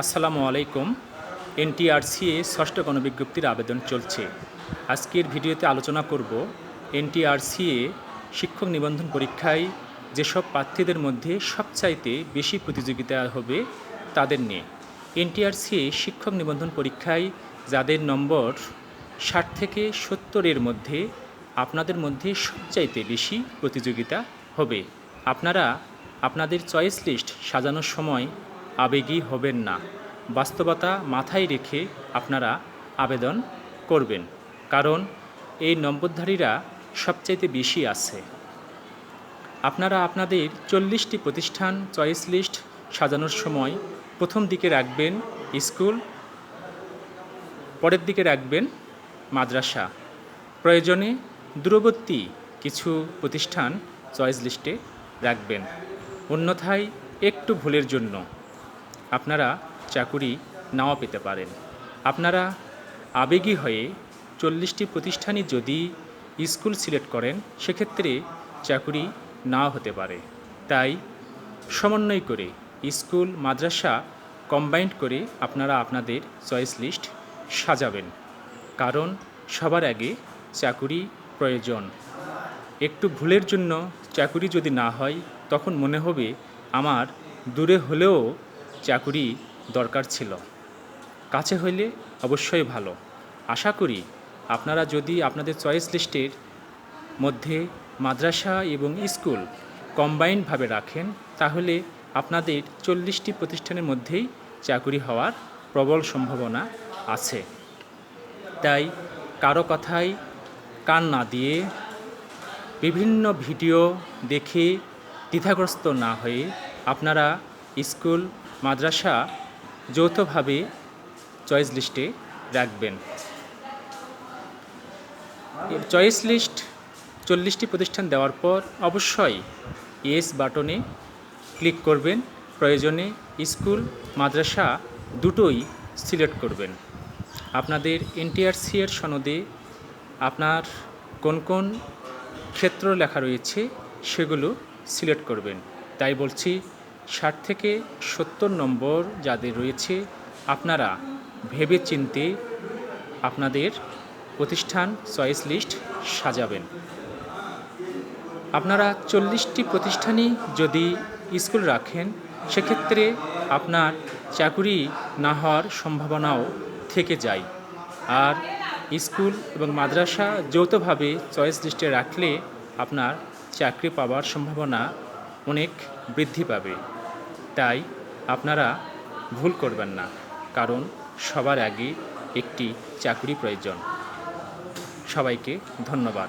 আসসালামু আলাইকুম। এনটিআরসিএ ষষ্ঠ গণবিজ্ঞপ্তির আবেদন চলছে। আজকের ভিডিওতে আলোচনা করব এনটিআরসিএ শিক্ষক নিবন্ধন পরীক্ষায় যেসব প্রার্থীদের মধ্যে সবচাইতে বেশি প্রতিযোগিতা হবে তাদের নিয়ে। এনটিআরসিএ শিক্ষক নিবন্ধন পরীক্ষায় যাদের নম্বর ষাট থেকে সত্তরের মধ্যে আপনাদের মধ্যে সবচাইতে বেশি প্রতিযোগিতা হবে। আপনারা আপনাদের চয়েস লিস্ট সাজানোর সময় আবেগী হবেন না। বাস্তবতা মাথায় রেখে আপনারা আবেদন করবেন, কারণ এই নম্বরধারীরা সবচাইতে বেশি আছে। আপনারা আপনাদের চল্লিশটি প্রতিষ্ঠান চয়েস লিস্ট সাজানোর সময় প্রথম দিকে রাখবেন স্কুল, পরের দিকে রাখবেন মাদ্রাসা। প্রয়োজনে দূরবর্তী কিছু প্রতিষ্ঠান চয়েস লিস্টে রাখবেন। অন্যথায় একটু ভুলের জন্য। আপনারা চাকুরি নাও পেতে পারেন। আপনারা আবেগী হয়ে চল্লিশটি প্রতিষ্ঠানই যদি স্কুল সিলেক্ট করেন, সেক্ষেত্রে চাকুরি নাও হতে পারে। তাই সমন্বয় করে স্কুল, মাদ্রাসা কম্বাইন্ড করে আপনারা আপনাদের চয়েস লিস্ট সাজাবেন। কারণ সবার আগে চাকুরি প্রয়োজন। একটু ভুলের জন্য চাকুরি যদি না হয়, তখন মনে হবে আমার দূরে হলেও চাকুরি দরকার ছিল। কাছে হইলে অবশ্যই ভালো। আশা করি আপনারা যদি আপনাদের চয়েস লিস্টের মধ্যে মাদ্রাসা এবং স্কুল কম্বাইনভাবে রাখেন, তাহলে আপনাদের চল্লিশটি প্রতিষ্ঠানের মধ্যেই চাকুরি হওয়ার প্রবল সম্ভাবনা আছে। তাই কারও কথায় কান না দিয়ে বিভিন্ন ভিডিও দেখে দ্বিধাগ্রস্ত না হয়ে আপনারা স্কুল মাদ্রাসা যৌথভাবে চয়েস লিস্টে রাখবেন। চয়েস লিস্ট চল্লিশটি প্রতিষ্ঠান দেওয়ার পর অবশ্যই ইয়েস বাটনে ক্লিক করবেন। প্রয়োজনে স্কুল মাদ্রাসা দুটোই সিলেক্ট করবেন। আপনাদের এনটিআরসি এর সনদে আপনার কোন কোন ক্ষেত্র লেখা রয়েছে সেগুলো সিলেক্ট করবেন। তাই বলছি ষাট থেকে সত্তর নম্বর যাদের রয়েছে, আপনারা ভেবে চিনতে আপনাদের প্রতিষ্ঠান চয়েস লিস্ট সাজাবেন। আপনারা চল্লিশটি প্রতিষ্ঠানই যদি স্কুল রাখেন, সেক্ষেত্রে আপনার চাকুরি না হওয়ার সম্ভাবনাও থেকে যায়। আর স্কুল এবং মাদ্রাসা যৌথভাবে চয়েস লিস্টে রাখলে আপনার চাকরি পাওয়ার সম্ভাবনা অনেক বৃদ্ধি পাবে। তাই আপনারা ভুল করবেন না, কারণ সবার আগে একটি চাকরি প্রয়োজন। সবাইকে ধন্যবাদ।